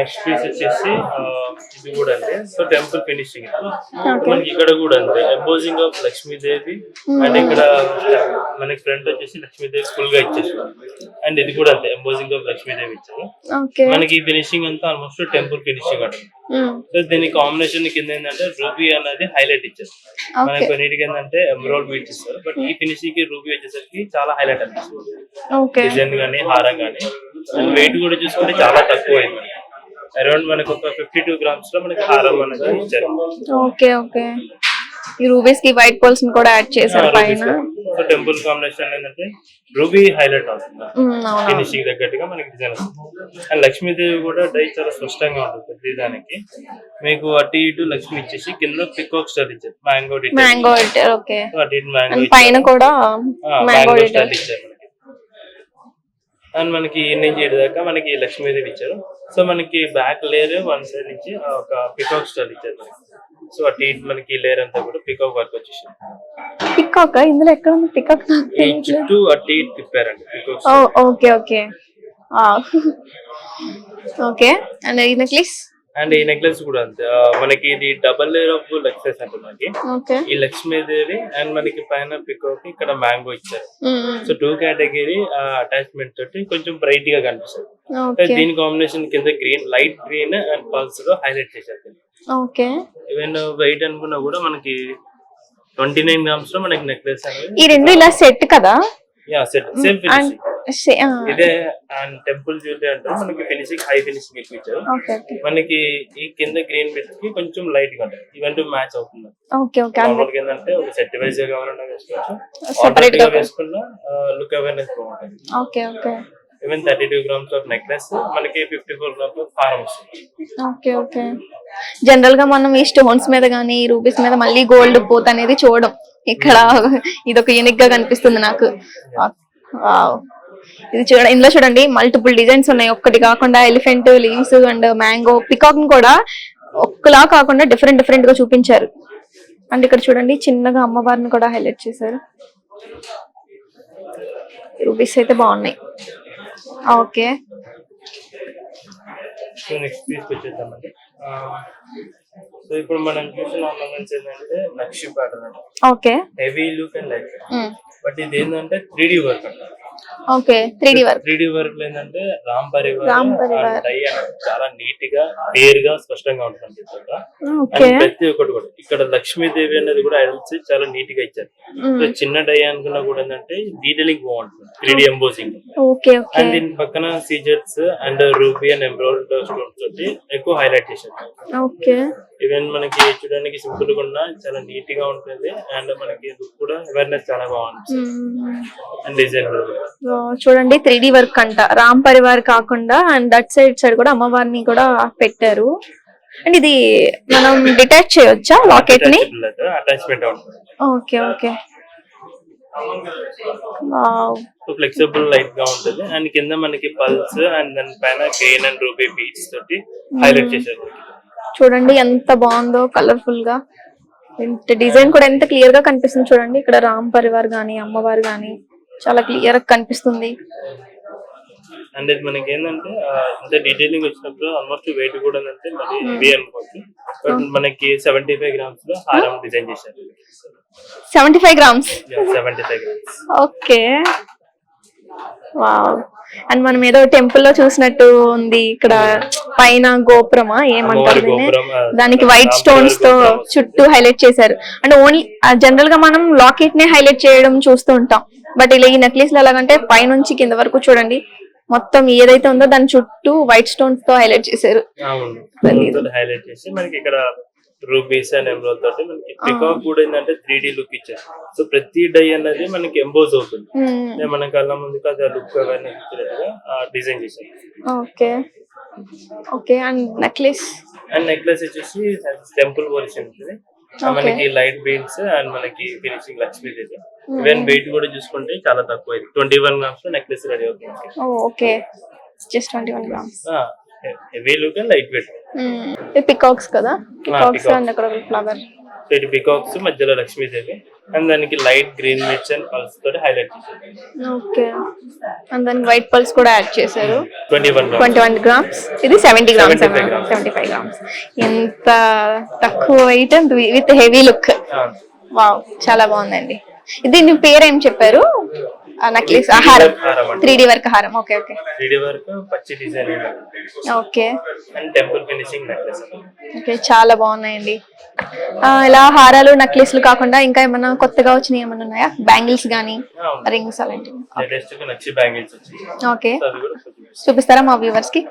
Next piece వచ్చేసి ఇది కూడా అండి. సో టెంపుల్ ఫినిషింగ్ మనకి ఇక్కడ కూడా అంతే. ఎంపోజింగ్ ఆఫ్ లక్ష్మీదేవి అండ్ ఇక్కడ మనకి ఫ్రంట్ వచ్చేసి లక్ష్మీదేవి ఫుల్గా ఇచ్చేసారు అండ్ ఇది కూడా అంతే. ఎంపోజింగ్ ఆఫ్ లక్ష్మీదేవి ఇచ్చారు మనకి ఫినిషింగ్ అంతా ఆల్మోస్ట్ టెంపుల్ ఫినిషింగ్ అంటుంది సో దీని కాంబినేషన్ కింద ఏంటంటే రూబీ అనేది హైలైట్ ఇచ్చారు. మనకి కొన్నిటికి ఏంటంటే ఎమరాల్డ్ బీచ్ ఇస్తారు. బట్ ఈ ఫినిషింగ్కి రూబీ వచ్చేసరికి చాలా హైలైట్ అనిపిస్తుంది. డిజైన్ గానీ హారం గానీ. అండ్ వెయిట్ కూడా చూసుకుంటే చాలా తక్కువ అయింది అరౌండ్ మనకు ఒక ఫిఫ్టీ టూ గ్రామ్స్లో మనకి హారం అనేది ఇచ్చారు ఓకే ఓకే. ఈ రూబీస్కి వైట్ పోల్స్ కూడా యాడ్ చేశారు పైన. సో టెంపుల్ కాంబినేషన్ ఏంటంటే రూబీ హైలైట్ అవుతుంది. ఫినిషింగ్ తగ్గట్టుగా మనకి డిజైన్ వస్తుంది. అండ్ లక్ష్మీదేవి కూడా డై చాలా స్పష్టంగా ఉంటుంది ప్రతి దానికి. మీకు అటు ఇటు లక్ష్మి ఇచ్చేసి కింద పికాక్ స్టైల్ ఇచ్చారు. Mango detail mango okay. అటు ఇటు మ్యాంగో పైన కూడా మ్యాంగో స్టైల్ ఇచ్చారు. అండ్ మనకి ఈ నుంచి ఇటు దాకా మనకి లక్ష్మీదేవి ఇచ్చారు. సో మనకి బ్యాక్ లేయర్ వన్ సైడ్ నుంచి ఒక పికాక్ స్టైల్ ఇచ్చారు మనకి. సో అటు ఇటు మనకి లేయర్ అంతా కూడా పికాక్ వర్క్ వచ్చేసి పికాక్ ఇందులో ఎక్కడ ఉంది పికాక్ ఈ చుట్టూ అటు ఇటు తిప్పారండి peacock okay okay okay and ఈ నెక్లెస్ అండ్ ఈ నెక్లెస్ కూడా అంతే. ఆ, మనకి ఇది డబల్ లేయర్ ఆఫ్ నెక్లెస్ అంటే మనకి. ఓకే. ఈ లక్ష్మీదేవి అండ్ మనకి పైన పికాక్ ఇక్కడ మ్యాంగో ఇచ్చారు. సో టూ కేటగిరీ అటాచ్మెంట్ తోటి కొంచెం బ్రైట్గా కనిపిస్తుంది. ఓకే. దీని కాంబినేషన్ కింద గ్రీన్ లైట్ గ్రీన్ అండ్ పల్స్లో హైలైట్ చేశారు ఓకే. ఈవెన్ వెయిట్ అనుకున్నా కూడా మనకి ట్వంటీ నైన్ గ్రామ్స్లో మనకి నెక్లెస్ అనేది ఈ రెండు ఇలా సెట్ కదా? యా సెట్ సేమ్ ఫినిషింగ్ ఇదే అండ్ టెంపుల్ జ్యువెలరీ అంటారు మనకి ఫినిషింగ్ హై ఫినిషింగ్ ఎక్కువ ఇచ్చారు. మనకి ఈ కింద గ్రీన్ బిట్కి కొంచెం లైట్గా ఉంటుంది. ఈవెన్ మ్యాచ్ అవుతుంది. ఓకే ఓకే నార్మల్గా ఏంటంటే ఒక సెట్ వైజ్ కావాలన్నా వేసుకోవచ్చు. Alternate గా వేసుకున్నా లుక్ అవేర్నెస్ బాగుంటుంది. Okay okay even thirty two grams of necklace మనకి ఫిఫ్టీ ఫోర్ గ్రామ్స్ ఆఫ్ హారం వస్తుంది ఓకే ఓకే జనరల్గా మనం ఈ స్టోన్స్ మీద కానీ రూపీస్ మీద మళ్ళీ గోల్డ్ పోత అనేది చూడడం ఇక్కడ ఇది ఒక యూనిక్గా కనిపిస్తుంది నాకు. ఇది చూడ ఇందులో చూడండి మల్టిపుల్ డిజైన్స్ ఉన్నాయి. ఒక్కటి కాకుండా elephant leaves and mango peacock కూడా ఒక్కలా కాకుండా డిఫరెంట్ డిఫరెంట్గా చూపించారు. అండ్ ఇక్కడ చూడండి చిన్నగా అమ్మవారిని కూడా హైలైట్ చేశారు. రూపీస్ అయితే బాగున్నాయి. ఓకే సో నెక్స్ట్ తీసుకొచ్చేద్దామండి. సో ఇప్పుడు మనం చూసిన ఆర్నమెంట్స్ ఏంటంటే నక్షి pattern okay. Heavy look and light but ఇది ఏంటంటే త్రీ డి వర్క్ అంటారు okay three D work three D work ఏంటంటే రామ్ పరివార్. డై అనేది చాలా నీట్గా క్లియర్గా స్పష్టంగా ఉంటుంది ప్రతి ఒక్కటి కూడా. ఇక్కడ లక్ష్మీదేవి అనేది కూడా ఐడల్స్ చాలా నీట్గా ఇచ్చారు చిన్న డై అనుకున్నా కూడా ఏంటంటే డీటెయిలింగ్ బాగుంటుంది త్రీ డి ఎంబోసింగ్ అండ్ దీని పక్కన సీజెట్స్ అండ్ రూబీ అండ్ ఎంబ్రాయిడ్ స్టోన్స్ తోటి ఎక్కువ హైలైట్ చేశారు. ఓకే. ఈవెన్ మనకి చూడడానికి సింపుల్గా ఉన్నా చాలా నీట్గా ఉంటుంది. అండ్ మనకి లుక్ కూడా అవేర్నెస్ చాలా బాగుంటుంది. అండ్ డిజైన్ సో చూడండి త్రీ డి వర్క్ అంట. రామ్ పరివార్ కాకుండా అండ్ దట్ సైడ్ సైడ్ కూడా అమ్మవారిని కూడా పెట్టారు. అండ్ ఇది మనం డిటాచ్ చేయొచ్చా లాకెట్ని? అటాచ్మెంట్ ఓకే ఓకే ఫ్లెక్సిబుల్ లైట్గా ఉంటుంది. అండ్ కింద మనకి పల్స్ అండ్ దాని పైన గ్రీన్ అండ్ రూబీ బీట్స్ తోటి హైలైట్ చేశారు చూడండి ఎంత బాగుందో కలర్ఫుల్గా ఎంత డిజైన్ కూడా ఎంత క్లియర్గా కనిపిస్తుంది చూడండి. ఇక్కడ రామ్ పరివార్ గాని అమ్మవారు గాని చాలా క్లియర్గా కనిపిస్తుంది. అండ్ ఇది మనకి ఏంటంటే ఇంత డీటెయిలింగ్ వచ్చినప్పుడు ఆల్మోస్ట్ వెయిట్ కూడా ఏంటంటే మరి హెవీ అనుకోవచ్చు. బట్ మనకి సెవెంటీ ఫైవ్ గ్రామ్స్లో హారం డిజైన్ చేశారు. Seventy five grams seventy five grams okay and మనం ఏదో టెంపుల్లో చూసినట్టు ఉంది ఇక్కడ పైన గోపురమా? ఏమంటారు దానికి వైట్ స్టోన్స్తో. చుట్టూ హైలైట్ చేశారు. అండ్ ఓన్లీ జనరల్గా మనం లాకెట్ నే హైలైట్ చేయడం చూస్తూ ఉంటాం. బట్ ఇలా ఈ నెక్లెస్లో ఎలాగంటే పైనుంచి కింద వరకు చూడండి. మొత్తం ఏదైతే ఉందో దాని చుట్టూ వైట్ స్టోన్స్తో హైలైట్ చేశారు. హైలైట్ చేసి మనకి ఇక్కడ రూబీస్ అండ్ ఎంబ్రోల్ తోటి మనకి పికాక్ కూడా ఏంటంటే త్రీ డి లుక్ ఇచ్చారు. సో ప్రతి డై అనేది మనకి ఎంబోజ్ అవుతుంది. అంటే మన కళ్ళ ముందుకు అది లుక్ అవన్నీ డిజైన్ చేశారు. Okay. Okay and necklace and necklace వచ్చేసి టెంపుల్ పోలిషన్ ఉంటుంది మనకి లైట్ బీన్స్ అండ్ మనకి ఫినిషింగ్ లక్ష్మీదేవి ఈవెన్ వెయిట్ కూడా చూసుకుంటే చాలా తక్కువ twenty one grams necklace ready అవుతుంది. Okay. Just twenty one grams heavy look and light weight ఇది పికాక్స్ కదా? పికాక్స్. అండ్ అక్కడ ఫ్లవర్ సో ఇటు పికాక్స్ మధ్యలో లక్ష్మీదేవి. అండ్ దానికి లైట్ గ్రీన్ మిర్చ్ అండ్ పల్స్ తోటి హైలైట్ చేశారు. ఓకే. అండ్ దానికి వైట్ పల్స్ కూడా యాడ్ చేశారు. Twenty one twenty one grams. ఇది seventy grams 75 grams. Seventy five grams. ఎంత తక్కువ weight and with heavy look wow చాలా బాగుందండి. ఇది నీ పేరు ఏం చెప్పారు? నక్లీస్ హారం. త్రీ డి వర్క్ హారం. ఓకే ఓకే త్రీ వరకు పచ్చి design okay and temple finishing necklace okay చాలా బాగున్నాయండి. ఇలా హారాలు నక్లీస్లు కాకుండా ఇంకా ఏమన్నా కొత్తగా వచ్చినాయి ఏమన్నా ఉన్నాయా? బ్యాంగిల్స్ కానీ రింగ్స్ అలాంటివి. ఓకే చూపిస్తారా మా వ్యూవర్స్కి?